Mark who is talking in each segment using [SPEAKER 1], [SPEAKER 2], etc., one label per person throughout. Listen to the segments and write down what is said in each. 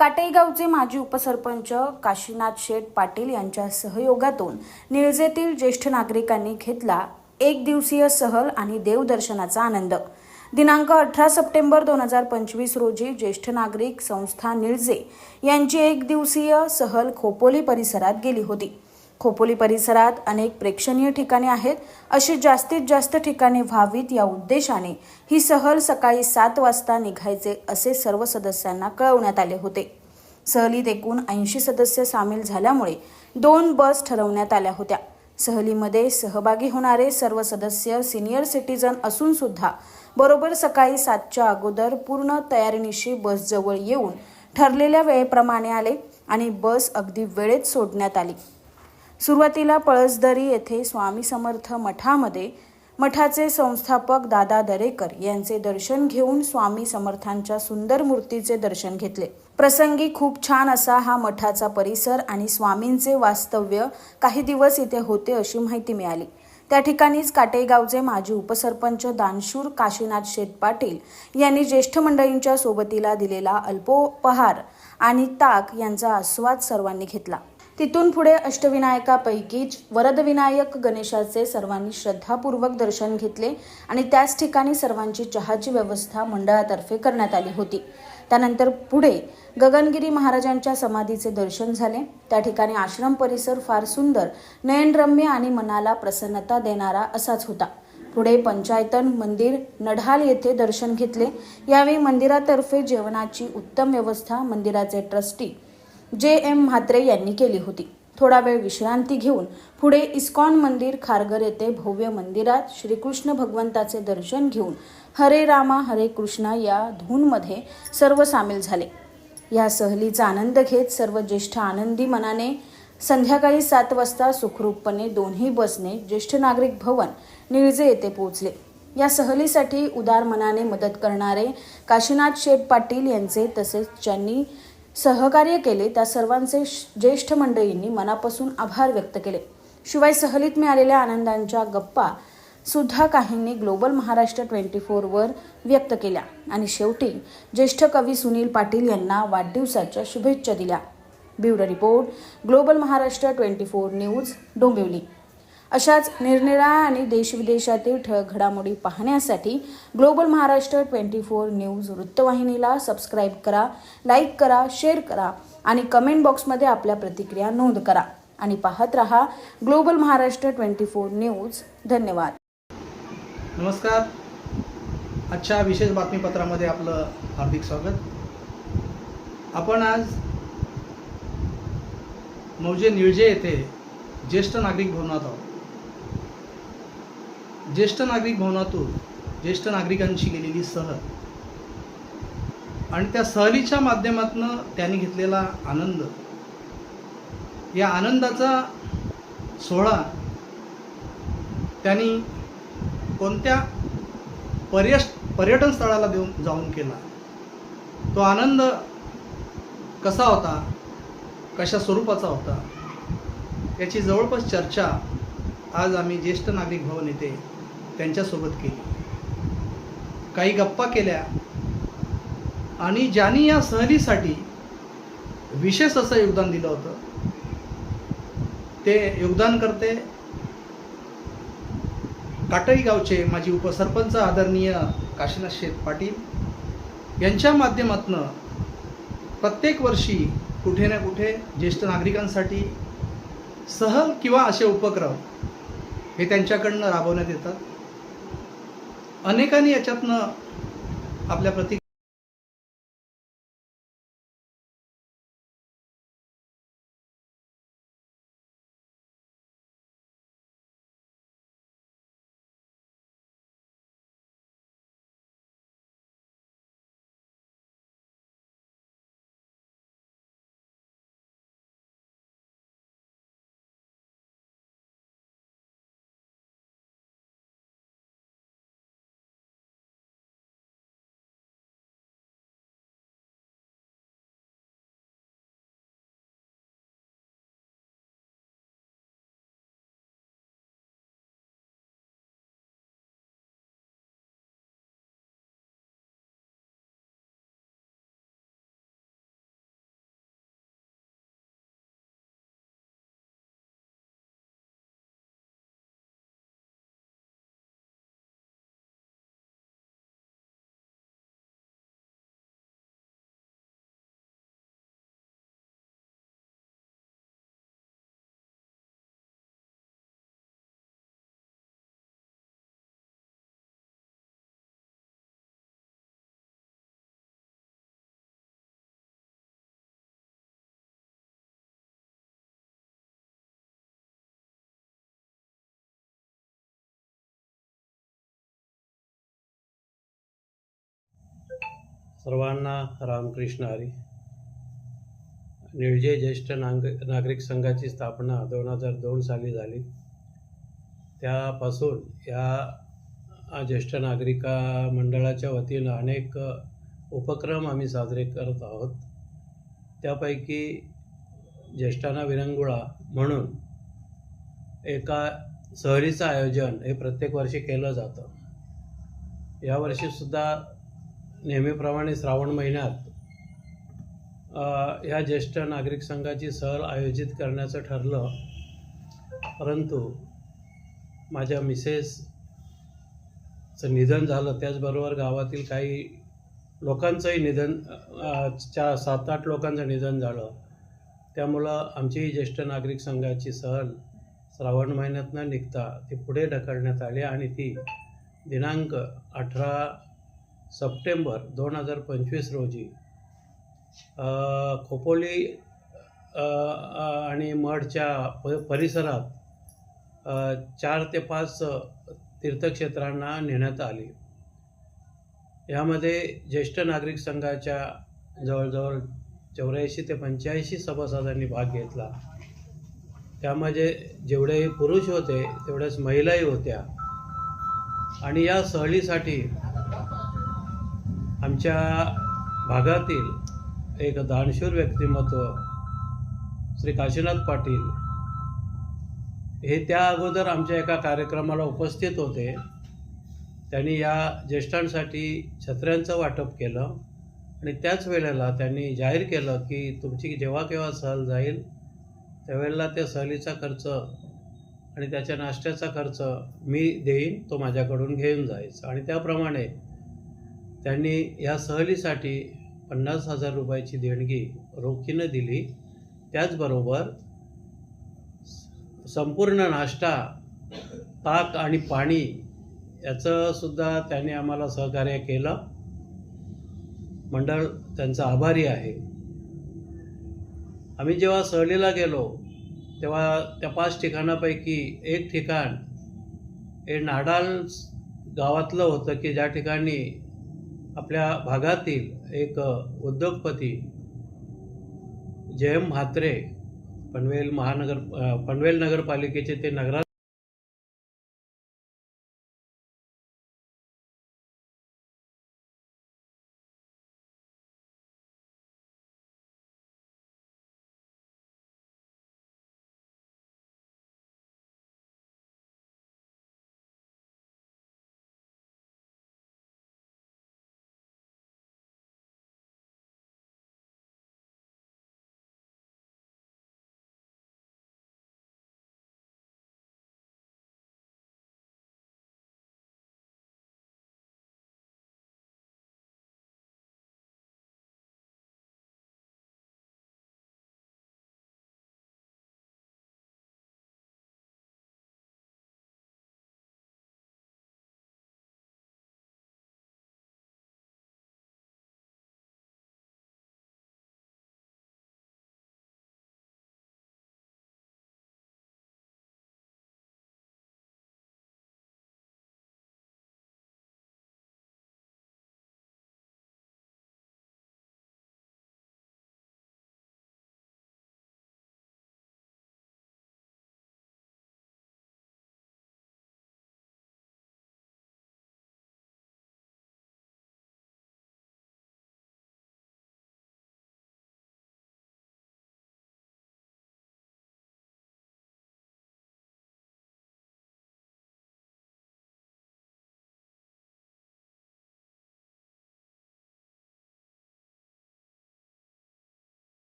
[SPEAKER 1] काटेगावचे माजी उपसरपंच काशीनाथ शेठ पाटील यांच्या सहयोगातून निळजेतील ज्येष्ठ नागरिकांनी घेतला एक दिवसीय सहल आणि देवदर्शनाचा आनंद. दिनांक अठरा सप्टेंबर दोन हजार पंचवीस रोजी ज्येष्ठ नागरिक संस्था निळजे यांची एक दिवसीय सहल खोपोली परिसरात गेली होती. खोपोली परिसरात अनेक प्रेक्षणीय ठिकाणे आहेत. अशी जास्तीत जास्त ठिकाणे व्हावीत या उद्देशाने ही सहल सकाळी सात वाजता निघायचे असे सर्व सदस्यांना कळवण्यात आले होते. सहलीत एकूण ऐंशी सदस्य सामील झाल्यामुळे दोन बस ठरवण्यात आल्या होत्या. सहलीमध्ये सहभागी होणारे सर्व सदस्य सिनियर सिटीजन असून सुद्धा बरोबर सकाळी सातच्या अगोदर पूर्ण तयारीनिशी बसजवळ येऊन ठरलेल्या वेळेप्रमाणे आले आणि बस अगदी वेळेत सोडण्यात आली. सुरुवातीला पळसदरी येथे स्वामी समर्थ मठामध्ये मठाचे संस्थापक दादा दरेकर यांचे दर्शन घेऊन स्वामी समर्थांच्या सुंदर मूर्तीचे दर्शन घेतले. प्रसंगी खूप छान असा हा मठाचा परिसर आणि स्वामींचे वास्तव्य काही दिवस इथे होते अशी माहिती मिळाली. त्या ठिकाणीच काटेगावचे माजी उपसरपंच दानशूर काशीनाथ शेठ पाटील यांनी ज्येष्ठ मंडळींच्या सोबतीला दिलेला अल्पोपहार आणि ताक यांचा आस्वाद सर्वांनी घेतला. तिथून पुढे अष्टविनायकापैकीच वरदविनायक गणेशाचे सर्वांनी श्रद्धापूर्वक दर्शन घेतले आणि त्याच ठिकाणी सर्वांची चहाची व्यवस्था मंडळातर्फे करण्यात आली होती. त्यानंतर पुढे गगनगिरी महाराजांच्या समाधीचे दर्शन झाले. त्या ठिकाणी आश्रम परिसर फार सुंदर नयनरम्य आणि मनाला प्रसन्नता देणारा असाच होता. पुढे पंचायतन मंदिर नढाल येथे दर्शन घेतले. यावेळी मंदिरातर्फे जेवणाची उत्तम व्यवस्था मंदिराचे ट्रस्टी जे एम म्हात्रे यांनी केली होती. थोडा वेळ विश्रांती घेऊन पुढे इस्कॉन मंदिर खारगर येथे भव्य मंदिरात श्रीकृष्ण भगवंताचे दर्शन घेऊन हरे रामा हरे कृष्णा या धूनमध्ये सर्व सामील झाले. या सहलीचा आनंद घेत सर्व ज्येष्ठ आनंदी मनाने संध्याकाळी सात वाजता सुखरूपपणे दोन्ही बसने ज्येष्ठ नागरिक भवन निळजे येथे पोहोचले. या सहलीसाठी उदार मनाने मदत करणारे काशीनाथ शेठ पाटील यांचे तसेच ज्यांनी सहकार्य केले त्या सर्वांचे ज्येष्ठ मंडळींनी मनापासून आभार व्यक्त केले. शिवाय सहलीत मिळालेल्या आनंदांच्या गप्पा सुद्धा काहींनी ग्लोबल महाराष्ट्र ट्वेंटी फोरवर व्यक्त केल्या. आणि शेवटी ज्येष्ठ कवी सुनील पाटील यांना वाढदिवसाच्या शुभेच्छा दिल्या. Bureau report global Maharashtra twenty four news Dombivli. अशाच निरनिराळ्या आणि देशविदेशातील ठळक घडामोडी पाहण्यासाठी global Maharashtra twenty four news वृत्तवाहिनीला सबस्क्राईब करा लाईक करा शेअर करा आणि कमेंट बॉक्समध्ये आपल्या प्रतिक्रिया नोंद करा. आणि पाहत रहा global Maharashtra twenty four news. धन्यवाद.
[SPEAKER 2] नमस्कार. आजच्या विशेष बातमीपत्रामध्ये आपलं हार्दिक स्वागत. आपण आज मौजे निळजे येथे ज्येष्ठ नागरिक भवनात आहोत. ज्येष्ठ नागरिक भवनातून ज्येष्ठ नागरिकांची गेलेली सहल. आणि त्या सहलीच्या माध्यमातून त्यांनी घेतलेला आनंद. या आनंदाचा सोहळा त्यांनी कोणत्या पर्यश पर्यटन स्थळाला देऊन जाऊन केला. तो आनंद कसा होता? कशा स्वरूपाचा होता? याची जवळपास चर्चा आज आम्ही ज्येष्ठ नागरिक भवन येथे त्यांच्यासोबत केली. काही गप्पा केल्या. आणि ज्यांनी या सहलीसाठी विशेष असं योगदान दिलं होतं ते योगदान करते काटळी गावचे माजी उपसरपंच आदरणीय काशीनाथ शेठ पाटील. यांच्या माध्यमातून प्रत्येक वर्षी कुठे ना कुठे ज्येष्ठ नागरिकांसाठी सहल किंवा असे उपक्रम हे त्यांच्याकडनं राबवण्यात येतात. अनेकांनी याच्यातनं आपल्या प्रति
[SPEAKER 3] सर्वांना रामकृष्ण हरी. निळजे ज्येष्ठ नाग नागरिक संघाची स्थापना दोन हजार दोन साली झाली. त्यापासून या ज्येष्ठ नागरिका मंडळाच्या वतीनं अनेक उपक्रम आम्ही साजरे करत आहोत. त्यापैकी ज्येष्ठांना विरंगुळा म्हणून एका सहलीचं आयोजन हे प्रत्येक वर्षी केलं जातं. यावर्षीसुद्धा नेहमीप्रमाणे श्रावण महिन्यात ह्या ज्येष्ठ नागरिक संघाची सहल आयोजित करण्याचं ठरलं. परंतु माझ्या मिसेसचं निधन झालं. त्याचबरोबर गावातील काही लोकांचंही निधन चार सात आठ लोकांचं निधन झालं. त्यामुळं आमची ज्येष्ठ नागरिक संघाची सहल श्रावण महिन्यात न निघता ती पुढे ढकलण्यात आली आणि ती दिनांक अठरा सप्टेंबर दोन हजार पंचवीस रोजी खोपोली आणि मठच्या प परिसरात चार ते पाच तीर्थक्षेत्रांना नेण्यात आली. यामध्ये ज्येष्ठ नागरिक संघाच्या जवळजवळ चौऱ्याऐंशी ते पंच्याऐंशी सभासदांनी भाग घेतला. त्यामध्ये जेवढे पुरुष होते तेवढ्याच महिलाही होत्या. आणि या सहलीसाठी आमच्या भागातील एक दानशूर व्यक्तिमत्व श्री काशीनाथ पाटील हे त्या अगोदर आमच्या एका कार्यक्रमाला उपस्थित होते. त्यांनी या ज्येष्ठांसाठी छत्र्यांचं वाटप केलं आणि त्याच वेळेला त्यांनी जाहीर केलं की तुमची जेव्हा केव्हा सहल जाईल त्यावेळेला त्या सहलीचा खर्च आणि त्याच्या नाश्त्याचा खर्च मी देईन तो माझ्याकडून घेऊन जायचा. आणि त्याप्रमाणे त्यांनी या सहलीसाठी पन्नास हजार रुपयाची देणगी रोखीनं दिली. त्याचबरोबर संपूर्ण नाश्ता ताक आणि पाणी याचं सुद्धा त्यांनी आम्हाला सहकार्य केलं. मंडळ त्यांचा आभारी आहे. आम्ही जेव्हा सहलीला गेलो तेव्हा त्या पाच ठिकाणापैकी एक ठिकाण हे नाडाल गावातलं होतं की ज्या ठिकाणी आपल्या भागातील एक उद्योगपती जयम म्हात्रे पनवेल महानगर पनवेल नगरपालिकेचे ते नगरा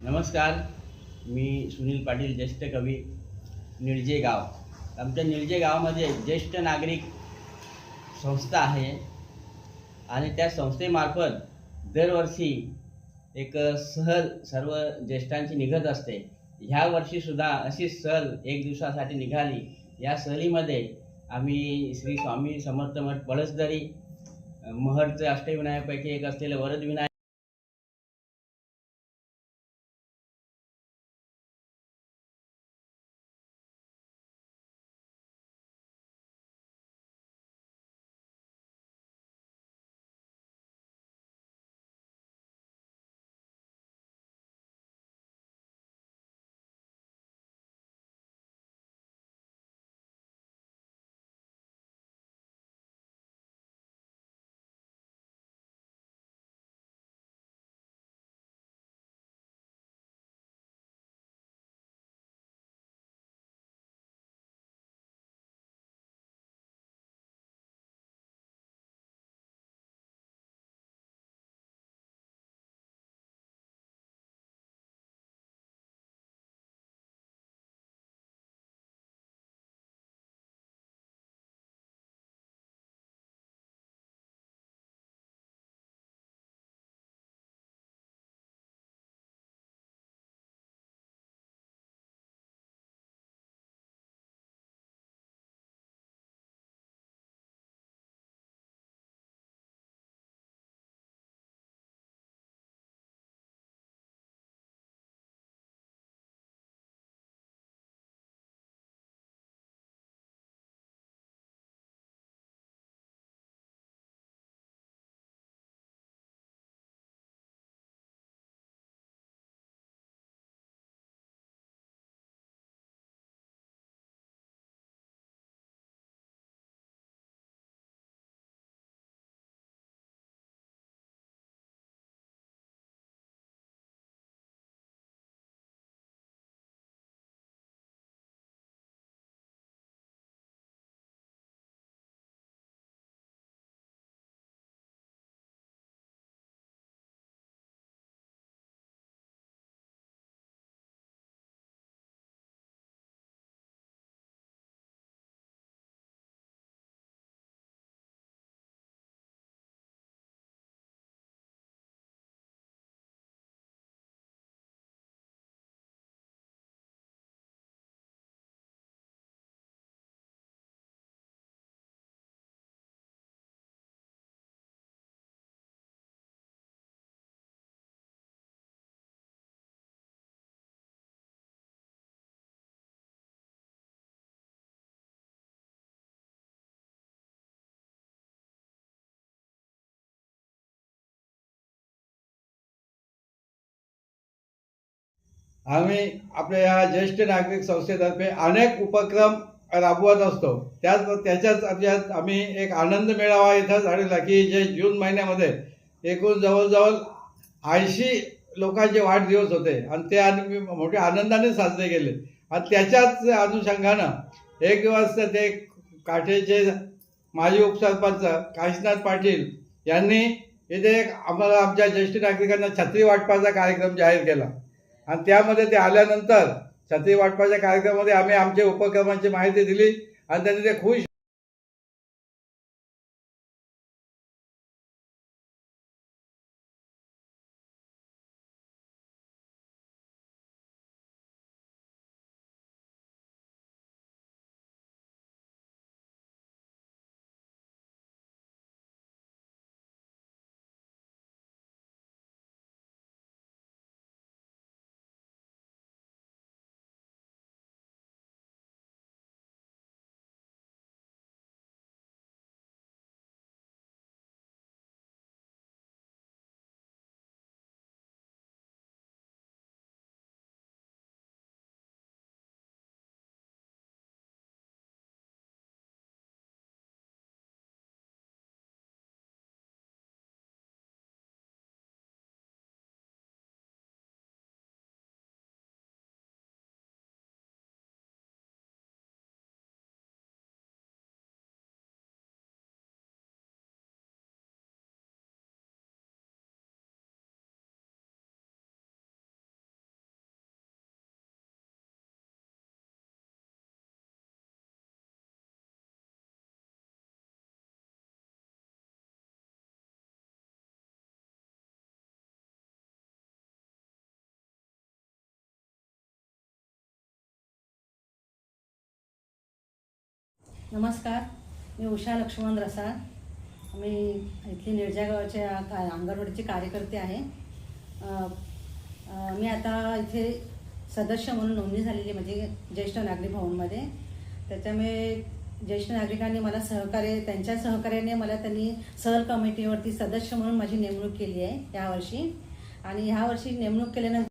[SPEAKER 4] नमस्कार मी सुनील पाटील ज्येष्ठ कवी निळजे गाव. आमच्या निळजे गावामध्ये ज्येष्ठ नागरिक संस्था आहे आणि त्या संस्थेमार्फत दरवर्षी एक सहल सर्व ज्येष्ठांची निघत असते. ह्या वर्षीसुद्धा अशी सहल एक दिवसासाठी निघाली. या सहलीमध्ये आम्ही श्री स्वामी समर्थ मठ पळसदरी महडचे अष्टविनायकापैकी एक असलेले वरदविनायक
[SPEAKER 5] आम्ही आपल्या या ज्येष्ठ नागरिक संस्थेतर्फे अनेक उपक्रम राबवत असतो. त्याच त्याच्याच याच्यात आम्ही एक आनंद मेळावा इथं झालेला की जे जून महिन्यामध्ये एकूण जवळजवळ ऐंशी लोकांचे वाढदिवस होते. आणि ते आम्ही मोठ्या आनंदाने साजरे केले. आणि त्याच्याच अनुषंगानं एक दिवस ते काठेचे माजी उपसरपंच काशीनाथ पाटील यांनी इथे एक आम्हाला आमच्या ज्येष्ठ नागरिकांना छत्री वाटपाचा कार्यक्रम जाहीर केला. आणि त्यामध्ये ते आल्यानंतर छत्री वाटपाच्या कार्यक्रमामध्ये आम्ही आमच्या उपक्रमांची माहिती दिली आणि त्यांनी ते खुश
[SPEAKER 6] नमस्कार मी उषा लक्ष्मण रसाळ मी इथली निर्जा गावाच्या का अंगणवाडीची कार्यकर्ते आहे. मी आता इथे सदस्य म्हणून नोंदणी झालेली आहे म्हणजे ज्येष्ठ नागरिक भवनमध्ये. त्याच्यामुळे ज्येष्ठ नागरिकांनी मला सहकार्य त्यांच्या सहकार्याने मला त्यांनी सहल कमिटीवरती सदस्य म्हणून माझी नेमणूक केली आहे यावर्षी. आणि ह्या वर्षी नेमणूक केल्यानंतर